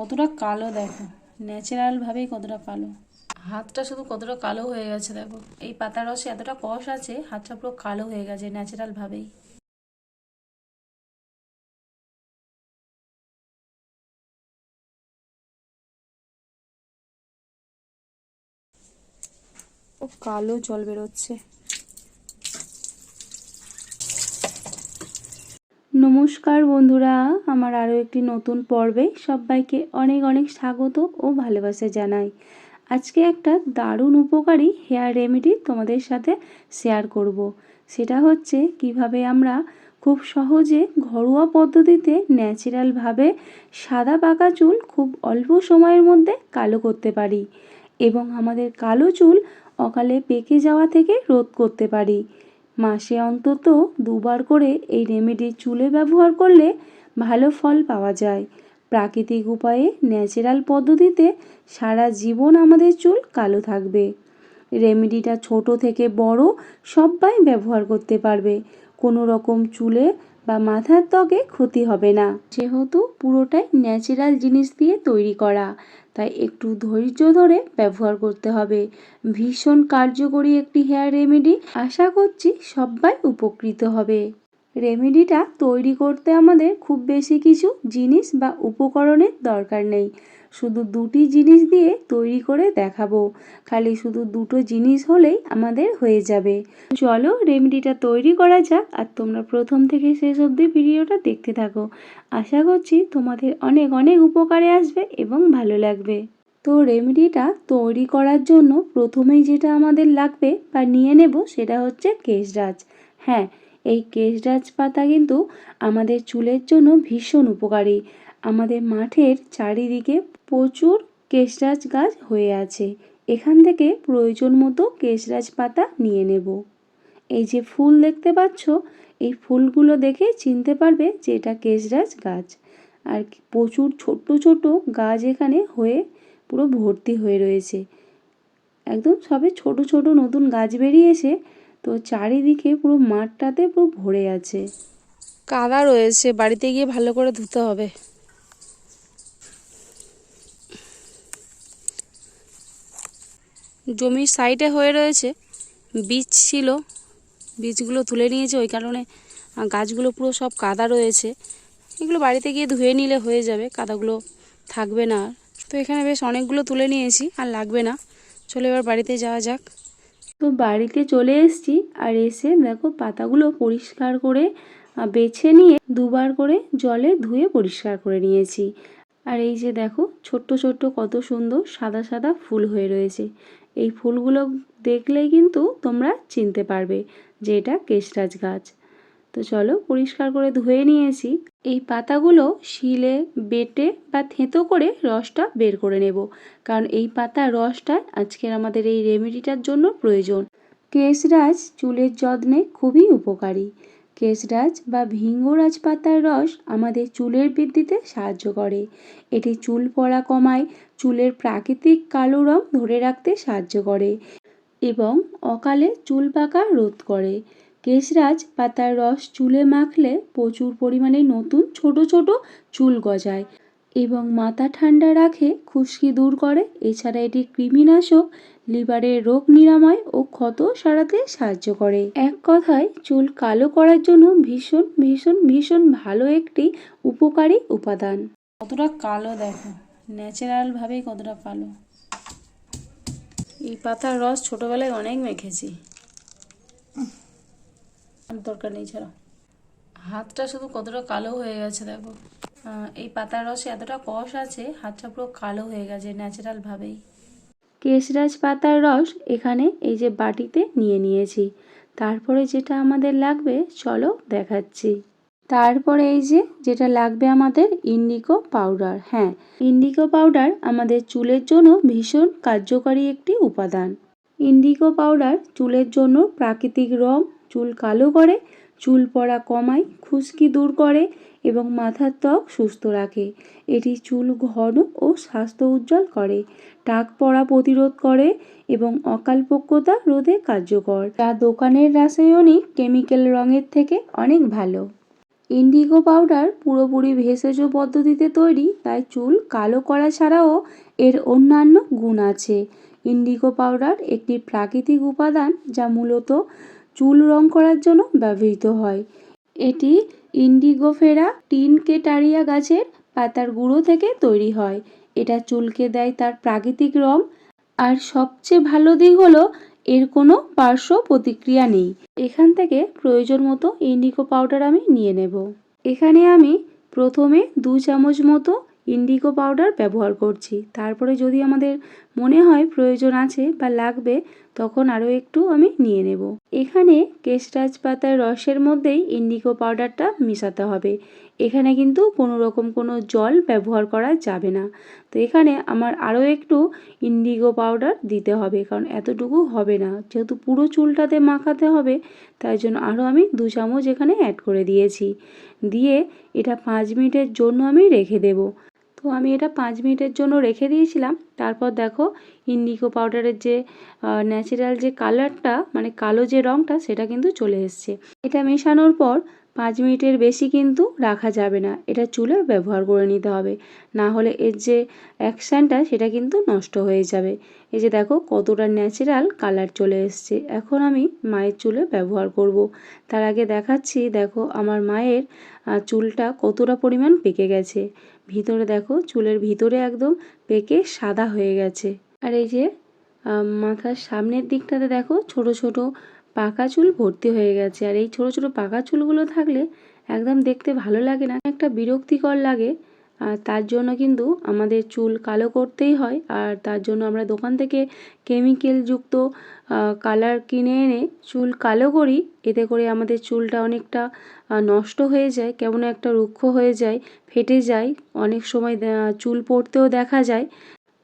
কতটা কালো দেখো ন্যাচারালভাবেই কতটা কালো হাতটা শুধু কতটা কালো হয়ে গেছে দেখো এই পাতার রসে এতটা কষ আছে হাতটা পুরো কালো হয়ে গেছে ন্যাচারালভাবেই ও কালো জল বেরোচ্ছে নমস্কার বন্ধুরা, আমার আরও একটি নতুন পর্বে সবাইকে অনেক অনেক স্বাগত ও ভালোবাসা জানাই আজকে একটা দারুণ উপকারী হেয়ার রেমেডি তোমাদের সাথে শেয়ার করব। সেটা হচ্ছে কীভাবে আমরা খুব সহজে ঘরোয়া পদ্ধতিতে ন্যাচারালভাবে সাদা পাকা চুল খুব অল্প সময়ের মধ্যে কালো করতে পারি এবং আমাদের কালো চুল অকালে পেকে যাওয়া থেকে রোধ করতে পারি মাসে অন্তত দুবার করে এই রেমেডি চুলে ব্যবহার করলে ভালো ফল পাওয়া যায়। প্রাকৃতিক উপায়ে ন্যাচারাল পদ্ধতিতে সারা জীবন আমাদের চুল কালো থাকবে। রেমেডিটা ছোট থেকে বড় সবাই ব্যবহার করতে পারবে। কোনো রকম চুলে বা মাথার ত্বকে ক্ষতি হবে না। যেহেতু পুরোটাই ন্যাচারাল জিনিস দিয়ে তৈরি করা। তাই একটু ধৈর্য ধরে ব্যবহার করতে হবে। ভীষণ কার্যকরী একটি হেয়ার রেমেডি আশা করছি সবাই উপকৃত হবে। রেমেডিটা তৈরি করতে আমাদের খুব বেশি কিছু জিনিস বা উপকরণের দরকার নেই। শুধু দুটি জিনিস দিয়ে তৈরি করে দেখাবো। খালি শুধু দুটো জিনিস হলেই আমাদের হয়ে যাবে। চলো রেমেডিটা তৈরি করা যাক আর তোমরা প্রথম থেকে শেষ অবধি ভিডিওটা দেখতে থাকো। আশা করছি তোমাদের অনেক অনেক উপকারে আসবে এবং ভালো লাগবে। তো রেমেডিটা তৈরি করার জন্য প্রথমেই যেটা আমাদের লাগবে বা নিয়ে নেব সেটা হচ্ছে কেশরাজ হ্যাঁ এই কেশরাজ পাতা কিন্তু আমাদের চুলের জন্য ভীষণ উপকারী। আমাদের মাঠের চারিদিকে প্রচুর কেশরাজ গাছ হয়ে আছে। এখান থেকে প্রয়োজন মতো কেশরাজ পাতা নিয়ে নেব। এই যে ফুল দেখতে পাচ্ছ, এই ফুলগুলো দেখে চিনতে পারবে যে এটা কেশরাজ গাছ। আর প্রচুর ছোট্ট ছোট গাছ এখানে হয়ে পুরো ভর্তি হয়ে রয়েছে। একদম সবে ছোট ছোট নতুন গাছ বেরিয়েছে তো চারিদিকে পুরো মাঠটাতে পুরো ভরে আছে। কাদা রয়েছে, বাড়িতে গিয়ে ভালো করে ধুতে হবে। জমির সাইডে হয়ে রয়েছে, বীজ ছিল, বীজগুলো তুলে নিয়েছে, ওই কারণে গাছগুলো পুরো সব কাদা রয়েছে। এগুলো বাড়িতে গিয়ে ধুয়ে নিলে হয়ে যাবে, কাদাগুলো থাকবে না তো এখানে বেশ অনেকগুলো তুলে নিয়েছি, আর লাগবে না। চলে এবার বাড়িতে যাওয়া যাক। তো বাড়িতে চলে এসেছি, আর এসে দেখো পাতাগুলো পরিষ্কার করে বেছে নিয়ে দুবার করে জলে ধুয়ে পরিষ্কার করে নিয়েছি। আর এই যে দেখো, ছোট্ট ছোট্ট কত সুন্দর সাদা সাদা ফুল হয়ে রয়েছে। এই ফুলগুলো দেখলেই কিন্তু তোমরা চিনতে পারবে যে এটা কেশরাজ গাছ। তো চলো পরিষ্কার করে ধুয়ে নিয়েছি। এই পাতাগুলো শিলে বেটে বা থেঁতো করে রসটা বের করে নেব। কারণ এই পাতার রসটা আজকের আমাদের এই রেমেডিটার জন্য প্রয়োজন। কেশরাজ চুলের যত্নে খুবই উপকারী। কেশরাজ বা ভিঙ্গরাজ পাতার রস আমাদের চুলের বৃদ্ধিতে সাহায্য করে। এটি চুল পড়া কমায়, চুলের প্রাকৃতিক কালো রং ধরে রাখতে সাহায্য করে এবং অকালে চুল পাকা রোধ করে। কেশরাজ পাতার রস চুলে মাখলে প্রচুর পরিমাণে নতুন ছোট ছোট চুল গজায় এবং মাথা ঠান্ডা রাখে, খুশকি দূর করে। এছাড়া এটি কৃমিনাশক লিভারের রোগ নিরাময় ও ক্ষত সারাতে সাহায্য করে। এক কথায়, চুল কালো করার জন্য ভীষণ ভীষণ ভীষণ ভালো একটি উপকারী উপাদান। কতটা কালো দেখো। ন্যাচারালভাবেই কতটা কালো। এই পাতার রস ছোটবেলায় অনেক মেখেছি। দরকার নেই, ছাড়া। হাতটা শুধু কতটা কালো হয়ে গেছে দেখো। এই পাতার রসে এতটা কষ আছে, হাতটা পুরো কালো হয়ে গেছে ন্যাচারালভাবেই কেশরাজ পাতার রস এখানে এই যে বাটিতে নিয়ে নিয়েছি। তারপরে যেটা আমাদের লাগবে, চলো দেখাচ্ছি। তারপরে এই যে যেটা লাগবে আমাদের ইন্ডিকো পাউডার হ্যাঁ ইন্ডিকো পাউডার আমাদের চুলের জন্য ভীষণ কার্যকরী একটি উপাদান। ইন্ডিকো পাউডার চুলের জন্য প্রাকৃতিক রং, চুল কালো করে, চুল পড়া কমায়, খুশকি দূর করে এবং মাথার ত্বক সুস্থ রাখে। এটি চুল ঘন ও স্বাস্থ্য উজ্জ্বল করে, টাক পড়া প্রতিরোধ করে এবং অকালপক্যতা রোধে কার্যকর। যা দোকানের রাসায়নিক কেমিক্যাল রঙের থেকে অনেক ভালো। ইন্ডিগো পাউডার পুরোপুরি ভেষজ পদ্ধতিতে তৈরি, তাই চুল কালো করা ছাড়াও এর অন্যান্য গুণ আছে। ইন্ডিগো পাউডার একটি প্রাকৃতিক উপাদান যা মূলত চুল রং করার জন্য ব্যবহৃত হয়। এটি ইন্ডিগোফেরা টারিয়া গাছের পাতার গুঁড়ো থেকে তৈরি হয়। এটা চুলকে দেয় তার প্রাকৃতিক রং। আর সবচেয়ে ভালো দিক হলো, এর কোনো পার্শ্ব প্রতিক্রিয়া নেই। এখান থেকে প্রয়োজন মতো ইন্ডিগো পাউডার আমি নিয়ে নেব। এখানে আমি প্রথমে দু চামচ মতো ইন্ডিগো পাউডার ব্যবহার করছি। তারপরে যদি আমাদের মনে হয় প্রয়োজন আছে বা লাগবে, তখন আরও একটু আমি নিয়ে নেব। এখানে কেশরাজ পাতার রসের মধ্যেই ইন্ডিগো পাউডারটা মেশাতে হবে। এখানে কিন্তু কোনো রকম কোনো জল ব্যবহার করা যাবে না। তো এখানে আমার আরও একটু ইন্ডিগো পাউডার দিতে হবে, কারণ এতটুকু হবে না। যেহেতু পুরো চুলটাতে মাখাতে হবে, তাই জন্য আরও আমি দু চামচ এখানে অ্যাড করে দিয়েছি। দিয়ে এটা পাঁচ মিনিটের জন্য আমি রেখে দেব। তো আমি এটা পাঁচ মিনিটের জন্য রেখে দিয়েছিলাম। তারপর দেখো ইন্ডিকো পাউডারের যে ন্যাচারাল যে কালারটা মানে কালো যে রঙটা সেটা কিন্তু চলে এসছে। এটা মেশানোর পর পাঁচ মিনিটের বেশি কিন্তু রাখা যাবে না। এটা চুলে ব্যবহার করে নিতে হবে। না হলে এর যে অ্যাকশানটা, সেটা কিন্তু নষ্ট হয়ে যাবে। এই যে দেখো, কতটা ন্যাচারাল কালার চলে এসছে। এখন আমি মায়ের চুলে ব্যবহার করব। তার আগে দেখাচ্ছি, দেখো, আমার মায়ের চুলটা কতটা পরিমাণ পেকে গেছে। ভিতরে দেখো, চুলের ভিতরে একদম পেকে সাদা হয়ে গেছে। আর এই যে মাথার সামনের দিকটাতে দেখো, ছোট ছোট পাকা চুল ভর্তি হয়ে গেছে। আর এই ছোট ছোট পাকা চুলগুলো থাকলে একদম দেখতে ভালো লাগে না। একটা বিরক্তিকর লাগে। আর তার জন্য কিন্তু আমাদের চুল কালো করতেই হয়। আর তার জন্য আমরা দোকান থেকে কেমিক্যালযুক্ত কালার কিনে এনে চুল কালো করি। এতে করে আমাদের চুলটা অনেকটা নষ্ট হয়ে যায়, কেমন একটা রুক্ষ হয়ে যায়, ফেটে যায়। অনেক সময় চুল পড়তেও দেখা যায়।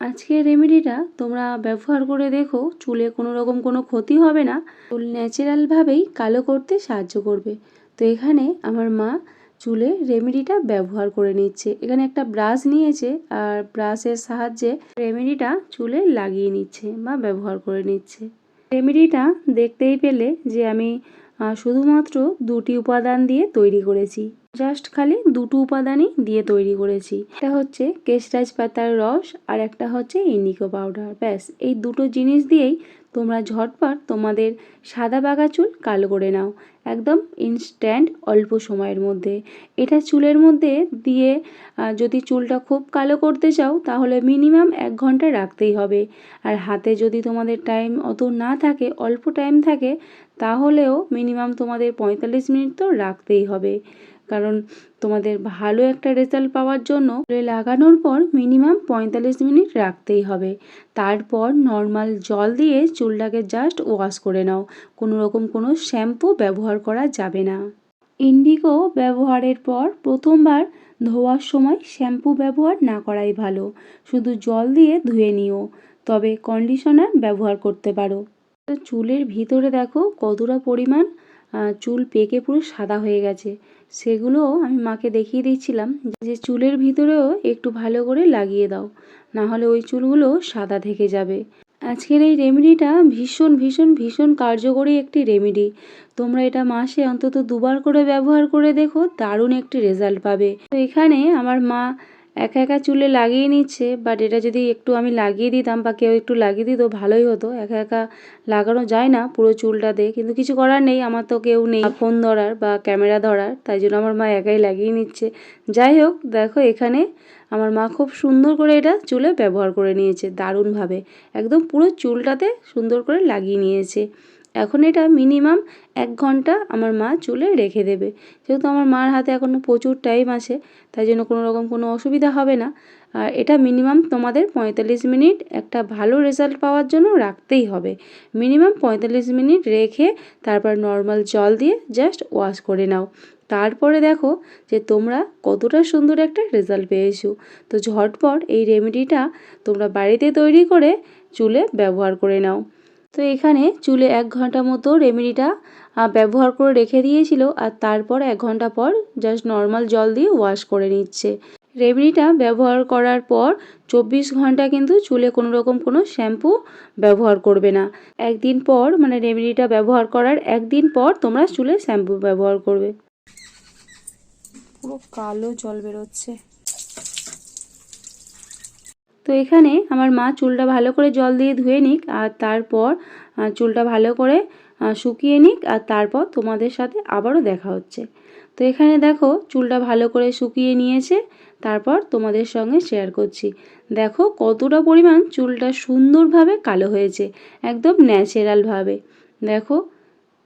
আজকের রেমেডিটা তোমরা ব্যবহার করে দেখো, চুলে কোনো রকম কোনো ক্ষতি হবে না। চুল ন্যাচারালভাবেই কালো করতে সাহায্য করবে। তো এখানে আমার মা চুলে রেমেডিটা ব্যবহার করে নিচ্ছে। এখানে একটা ব্রাশ নিয়েছে আর ব্রাশের সাহায্যে রেমেডিটা চুলে লাগিয়ে নিচ্ছে বা ব্যবহার করে নিচ্ছে। রেমেডিটা দেখতেই পেলে যে আমি শুধুমাত্র দুটি উপাদান দিয়ে তৈরি করেছি। জাস্ট খালি দুটো উপাদানই দিয়ে তৈরি করেছি। এটা হচ্ছে কেশরাজ পাতার রস আর একটা হচ্ছে ইন্ডিকো পাউডার ব্যাস, এই দুটো জিনিস দিয়েই তোমরা ঝটপট তোমাদের সাদা বাগা চুল কালো করে নাও। একদম ইনস্ট্যান্ট অল্প সময়ের মধ্যে। এটা চুলের মধ্যে দিয়ে যদি চুলটা খুব কালো করতে চাও, তাহলে মিনিমাম এক ঘণ্টা রাখতেই হবে। আর হাতে যদি তোমাদের টাইম অত না থাকে, অল্প টাইম থাকে, তাহলেও মিনিমাম তোমাদের পঁয়তাল্লিশ মিনিট তো রাখতেই হবে। কারণ তোমাদের ভালো একটা রেজাল্ট পাওয়ার জন্য লাগানোর পর মিনিমাম পঁয়তাল্লিশ মিনিট রাখতেই হবে। তারপর নর্মাল জল দিয়ে চুলটাকে জাস্ট ওয়াশ করে নাও। কোনো রকম কোনো শ্যাম্পু ব্যবহার করা যাবে না। ইন্ডিগো ব্যবহারের পর প্রথমবার ধোয়ার সময় শ্যাম্পু ব্যবহার না করাই ভালো। শুধু জল দিয়ে ধুয়ে নিও। তবে কন্ডিশনার ব্যবহার করতে পারো। চুলের ভিতরে দেখো কতটা পরিমাণ চুল পেকে পুরো সাদা হয়ে গেছে। সেগুলোও আমি মাকে দেখিয়ে দিচ্ছিলাম যে চুলের ভিতরেও একটু ভালো করে লাগিয়ে দাও, না হলে ওই চুলগুলো সাদা থেকে যাবে। আজকের এই রেমেডিটা ভীষণ ভীষণ ভীষণ কার্যকরী একটি রেমেডি। তোমরা এটা মাসে অন্তত দুবার করে ব্যবহার করে দেখো, দারুণ একটি রেজাল্ট পাবে। তো এখানে আমার মা একা একা চুলে লাগিয়ে নিচ্ছে বাট এটা যদি একটু আমি লাগিয়ে দিতাম বা কেউ একটু লাগিয়ে দিত, ভালোই হতো। একা একা লাগানো যায় না পুরো চুলটাতে কিন্তু কিছু করার নেই, আমার তো কেউ নেই। ফোন ধরার বা ক্যামেরা ধরার, তাই জন্য আমার মা একাই লাগিয়ে নিচ্ছে। যাই হোক, দেখো এখানে আমার মা খুব সুন্দর করে এটা চুলে ব্যবহার করে নিয়েছে, দারুণভাবে। একদম পুরো চুলটাতে সুন্দর করে লাগিয়ে নিয়েছে। এখন এটা মিনিমাম এক ঘণ্টা আমার মা চুলে রেখে দেবে। যেহেতু আমার মার হাতে এখনও প্রচুর টাইম আছে, তাই জন্য কোনো রকম কোনো অসুবিধা হবে না। আর এটা মিনিমাম তোমাদের পঁয়তাল্লিশ মিনিট একটা ভালো রেজাল্ট পাওয়ার জন্য রাখতেই হবে। মিনিমাম পঁয়তাল্লিশ মিনিট রেখে তারপর নর্মাল জল দিয়ে জাস্ট ওয়াশ করে নাও। তারপরে দেখো যে তোমরা কতটা সুন্দর একটা রেজাল্ট পেয়েছ। তো ঝটপট এই রেমেডিটা তোমরা বাড়িতে তৈরি করে চুলে ব্যবহার করে নাও। তো এখানে চুলে এক ঘণ্টা মতো রেমেডিটা ব্যবহার করে রেখে দিয়েছিল আর তারপর এক ঘণ্টা পর জাস্ট নর্মাল জল দিয়ে ওয়াশ করে নিচ্ছে। রেমেডিটা ব্যবহার করার পর চব্বিশ ঘণ্টা কিন্তু চুলে কোনো রকম কোনো শ্যাম্পু ব্যবহার করবে না। একদিন পর মানে রেমেডিটা ব্যবহার করার একদিন পর তোমরা চুলে শ্যাম্পু ব্যবহার করবে। পুরো কালো জল বেরোচ্ছে। তো এখানে আমার মা চুলটা ভালো করে জল দিয়ে ধুয়ে নিক আর তারপর চুলটা ভালো করে শুকিয়ে নিক আর তারপর তোমাদের সাথে আবারও দেখা হচ্ছে। তো এখানে দেখো চুলটা ভালো করে শুকিয়ে নিয়েছে, তারপর তোমাদের সঙ্গে শেয়ার করছি। দেখো কতটা পরিমাণ চুলটা সুন্দরভাবে কালো হয়েছে, একদম ন্যাচারালভাবে দেখো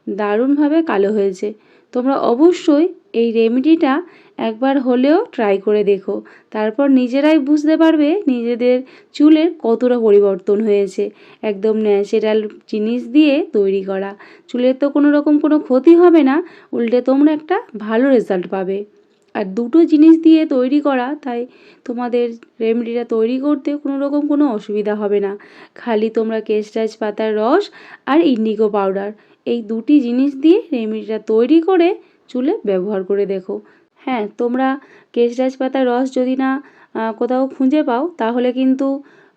দারুণভাবে কালো হয়েছে। তোমরা অবশ্যই এই রেমেডিটা একবার হলেও ট্রাই করে দেখো। তারপর নিজেরাই বুঝতে পারবে নিজেদের চুলের কতটা পরিবর্তন হয়েছে। একদম ন্যাচারাল জিনিস দিয়ে তৈরি করা। চুলের তো কোনো রকম কোনো ক্ষতি হবে না, উল্টে তোমরা একটা ভালো রেজাল্ট পাবে। আর দুটো জিনিস দিয়ে তৈরি করা, তাই তোমাদের রেমেডিটা তৈরি করতে কোনো রকম কোনো অসুবিধা হবে না। খালি তোমরা কেশরাজ পাতার রস আর ইন্ডিগো পাউডার এই দুটি জিনিস দিয়ে রেমেডিটা তৈরি করে চুলে ব্যবহার করে দেখো। হ্যাঁ তোমরা কেশরাজ পাতার রস যদি না কোথাও খুঁজে পাও, তাহলে কিন্তু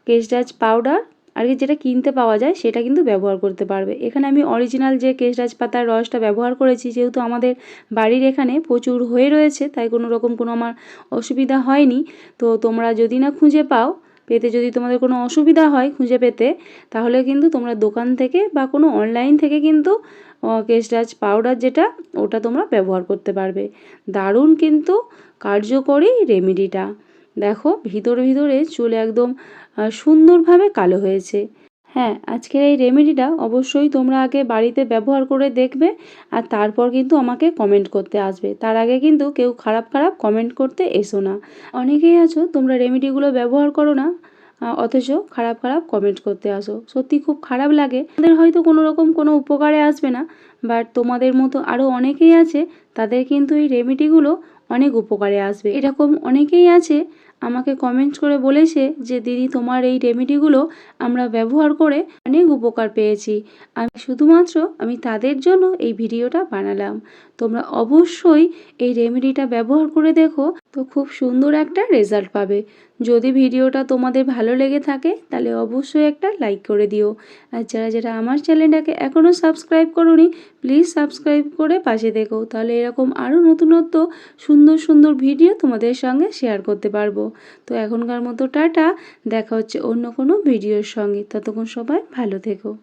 কেশরাজ পাউডার আর কি যেটা কিনতে পাওয়া যায়, সেটা কিন্তু ব্যবহার করতে পারবে। এখানে আমি অরিজিনাল যে কেশরাজ পাতার রসটা ব্যবহার করেছি, যেহেতু আমাদের বাড়ির এখানে প্রচুর হয়ে রয়েছে, তাই কোনো রকম কোনো আমার অসুবিধা হয়নি। তো তোমরা যদি না খুঁজে পাও পেতে যদি তোমাদের কোনো অসুবিধা হয় খুঁজে পেতে, তাহলে কিন্তু তোমরা দোকান থেকে বা কোনো অনলাইন থেকে কিন্তু কেশরাজ পাউডার যেটা, ওটা তোমরা ব্যবহার করতে পারবে। দারুণ কিন্তু কার্যকরী রেমেডিটা দেখো, ভিতরে ভিতরে চুল একদম সুন্দরভাবে কালো হয়েছে। হ্যাঁ আজকের এই রেমেডিটা অবশ্যই তোমরা আগে বাড়িতে ব্যবহার করে দেখবে আর তারপর কিন্তু আমাকে কমেন্ট করতে আসবে। তার আগে কিন্তু কেউ খারাপ খারাপ কমেন্ট করতে এসো না। অনেকেই আছো, তোমরা রেমেডিগুলো ব্যবহার করো না অথচ খারাপ খারাপ কমেন্ট করতে আসো। সত্যি খুব খারাপ লাগে। তাদের হয়তো কোনো রকম কোনো উপকারে আসবে না বাট তোমাদের মতো আরও অনেকেই আছে, তাদের কিন্তু এই রেমেডিগুলো অনেক উপকারে আসবে। এরকম অনেকেই আছে আমাকে কমেন্ট করে বলেছে যে, দিদি, তোমার এই রেমেডিগুলো আমরা ব্যবহার করে অনেক উপকার পেয়েছি। আমি শুধুমাত্র, আমি তাদের জন্য এই ভিডিওটা বানালাম। তোমরা অবশ্যই এই রেমেডিটা ব্যবহার করে দেখো। তো খুব সুন্দর একটা রেজাল্ট পাবে। যদি ভিডিওটা তোমাদের ভালো লেগে থাকে, তাহলে অবশ্যই একটা লাইক করে দিও। আর যারা যারা আমার চ্যানেলটাকে এখনও সাবস্ক্রাইব করোনি প্লিজ সাবস্ক্রাইব করে পাশে দেখো। তাহলে এরকম আরও নতুনত্ব, সুন্দর সুন্দর ভিডিও তোমাদের সঙ্গে শেয়ার করতে পারব। তো এখনকার মতো টাটা, দেখা হচ্ছে অন্য কোনো ভিডিওর সঙ্গে। ততক্ষণ সবাই ভালো থেকো।